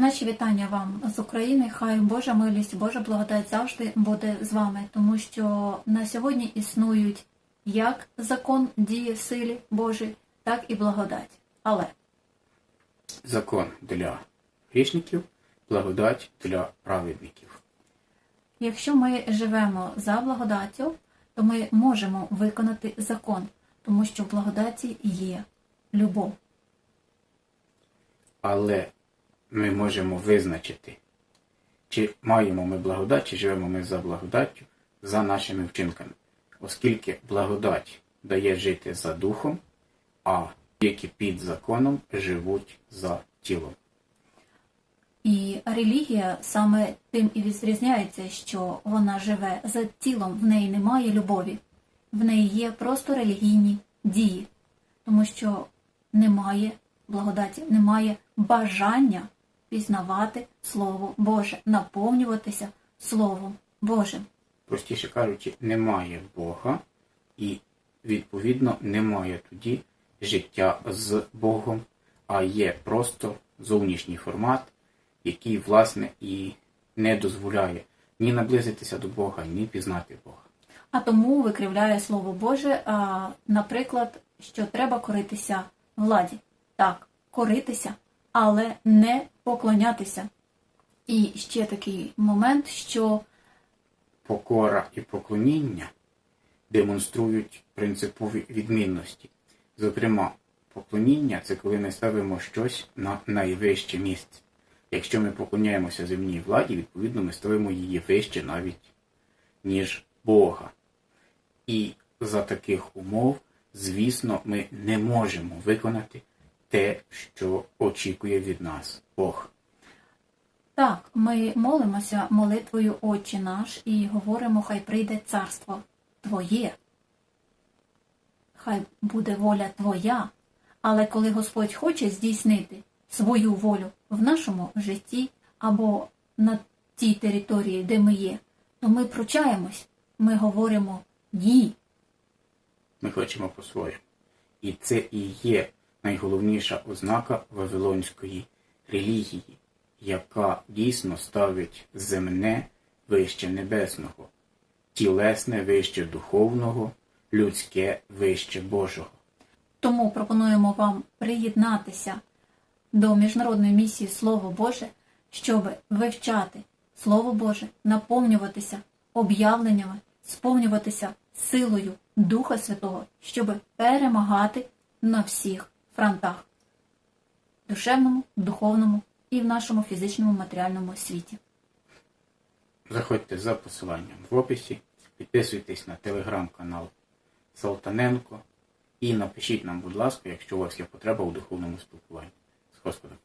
Наші вітання вам з України. Хай Божа милість, Божа благодать завжди буде з вами, тому що на сьогодні існують як закон діє в силі Божій, так і благодать. Але Закон для грішників, благодать для праведників. якщо ми живемо за благодаттю, то ми можемо виконати закон, тому що в благодаті є любов. Але ми можемо визначити, чи маємо ми благодать, чи живемо ми за благодаттю, за нашими вчинками. Оскільки благодать дає жити за духом, а які під законом живуть за тілом. І релігія саме тим і відрізняється, що вона живе за тілом, в неї немає любові, в неї є просто релігійні дії, тому що немає благодаті, немає бажання пізнавати Слово Боже, наповнюватися Словом Божим. Простіше кажучи, немає Бога, і відповідно немає тоді життя з Богом, а є просто зовнішній формат, який, власне, і не дозволяє ні наблизитися до Бога, ні пізнати Бога. А тому викривляє Слово Боже, а, наприклад, що треба коритися владі. Так, коритися, але не поклонятися. І ще такий момент, що Покора і поклоніння демонструють принципові відмінності. Зокрема, поклоніння це коли ми ставимо щось на найвище місце. Якщо ми поклоняємося земній владі, відповідно ми ставимо її вище навіть, ніж Бога. І за таких умов, звісно, ми не можемо виконати те, що очікує від нас Бог. так, ми молимося молитвою Отче наш і говоримо, хай прийде царство Твоє. Хай буде воля Твоя. Але коли Господь хоче здійснити свою волю в нашому житті або на тій території, де ми є, то ми пручаємось, ми говоримо ні. Ми хочемо по-своєму. І це і є найголовніша ознака Вавилонської релігії, яка дійсно ставить земне вище небесного, тілесне вище духовного, людське вище Божого. Тому пропонуємо вам приєднатися до міжнародної місії Слово Боже, щоб вивчати Слово Боже, наповнюватися об'явленнями, сповнюватися силою Духа Святого, щоб перемагати на всіх фронтах душевному, духовному і в нашому фізичному матеріальному світі. Заходьте за посиланням в описі, підписуйтесь на телеграм-канал Салтаненко і напишіть нам, будь ласка, якщо у вас є потреба у духовному спілкуванні з Господом.